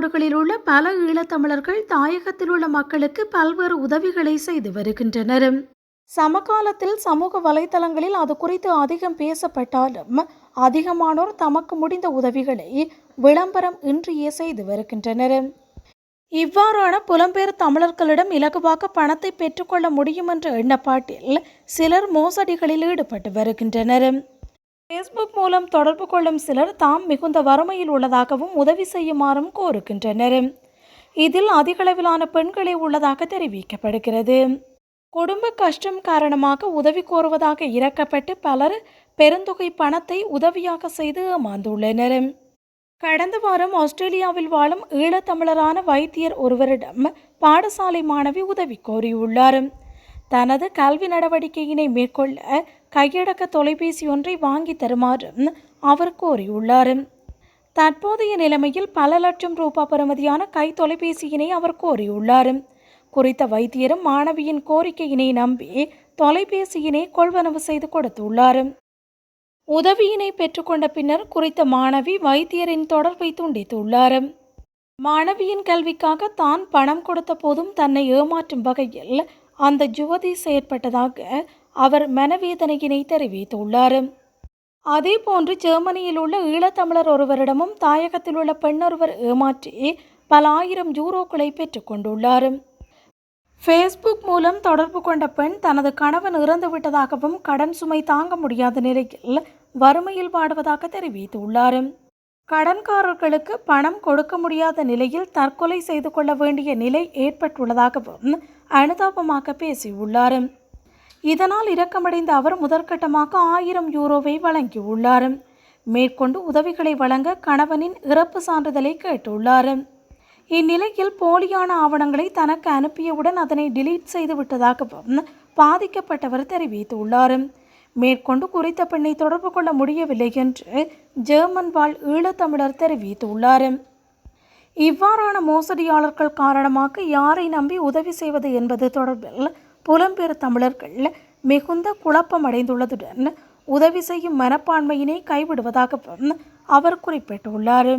வெளிநாடுகளில் உள்ள பல ஈழத்தமிழர்கள் தாயகத்தில் உள்ள மக்களுக்கு பல்வேறு உதவிகளை செய்து வருகின்றனர். சமகாலத்தில் சமூக வலைதளங்களில் அது குறித்து அதிகம் பேசப்பட்டாலும் அதிகமானோர் தமக்கு முடிந்த உதவிகளை விளம்பரம் இன்றியே செய்து வருகின்றனர். இவ்வாறான புலம்பெயர் தமிழர்களிடம் இலகுவாக பணத்தை பெற்றுக்கொள்ள முடியும் என்ற எண்ணப்பாட்டில் சிலர் மோசடிகளில் ஈடுபட்டு வருகின்றனர். ஃபேஸ்புக் மூலம் தொடர்பு கொள்ளும் சிலர் தாம் மிகுந்த வறுமையில் உள்ளதாகவும் உதவி செய்யுமாறும் கோருகின்றனர். இதில் அதிகளவிலான பெண்களே உள்ளதாக தெரிவிக்கப்படுகிறது. குடும்ப கஷ்டம் காரணமாக உதவி கோருவதாக இறக்கப்பட்டு பலர் பெருந்தொகை பணத்தை உதவியாக செய்து ஏமாந்துள்ளனர். கடந்த வாரம் ஆஸ்திரேலியாவில் வாழும் ஈழத்தமிழரான வைத்தியர் ஒருவரிடம் பாடசாலை மாணவி உதவி கோரியுள்ளார். தனது கல்வி நடவடிக்கையினை மேற்கொள்ள கையடக்க தொலைபேசி ஒன்றை வாங்கி தருமாறும் அவர் கோரியுள்ளார். தற்போதைய நிலைமையில் பல லட்சம் ரூபாய் பெறுமதியான கை தொலைபேசியினை அவர் கோரியுள்ளார். குறித்த வைத்தியரும் மாணவியின் கோரிக்கையினை நம்பி தொலைபேசியினை கொள்வனவு செய்து கொடுத்துள்ளார். உதவியினை பெற்றுக்கொண்ட பின்னர் குறித்த மாணவி வைத்தியரின் தொடர்பை துண்டித்துள்ளார். மாணவியின் கல்விக்காக தான் பணம் கொடுத்த போதும் தன்னை ஏமாற்றும் வகையில் அந்த ஜுவதி செயற்பட்டதாக அவர் மனவேதனையினை தெரிவித்துள்ளார். அதேபோன்று ஜெர்மனியில் உள்ள ஈழத்தமிழர் ஒருவரிடமும் தாயகத்தில் உள்ள பெண்ணொருவர் ஏமாற்றி பல ஆயிரம் யூரோக்களை பெற்றுக்கொண்டுள்ளார் ஃபேஸ்புக் மூலம் தொடர்பு கொண்ட பெண் தனது கணவன் இறந்து விட்டதாகவும் கடன் சுமை தாங்க முடியாத நிலையில் வறுமையில் வாடுவதாக தெரிவித்துள்ளார். கடன்காரர்களுக்கு பணம் கொடுக்க முடியாத நிலையில் தற்கொலை செய்து கொள்ள வேண்டிய நிலை ஏற்பட்டுள்ளதாகவும் அனுதாபமாக பேசியுள்ளார். இதனால் இரக்கமடைந்த அவர் முதற்கட்டமாக ஆயிரம் யூரோவை வழங்கியுள்ளார். மேற்கொண்டு உதவிகளை வழங்க கணவனின் இறப்பு சான்றிதழை கேட்டுள்ளார். இந்நிலையில் போலியான ஆவணங்களை தனக்கு அனுப்பியவுடன் அதனை டிலீட் செய்து விட்டதாகவும் பாதிக்கப்பட்டவர் தெரிவித்துள்ளார். மேற்கொண்டு குறித்த பெண்ணை தொடர்பு கொள்ள முடியவில்லை என்று ஜெர்மன் வாழ் ஈழத்தமிழர் தெரிவித்துள்ளார். இவ்வாறான மோசடியாளர்கள் காரணமாக யாரை நம்பி உதவி செய்வது என்பது தொடர்பில் புலம்பெயர் தமிழர்கள் மிகுந்த குழப்பம் அடைந்துள்ளதுடன் உதவி செய்யும் மனப்பான்மையினை கைவிடுவதாகவும் அவர் குறிப்பிட்டுள்ளார்.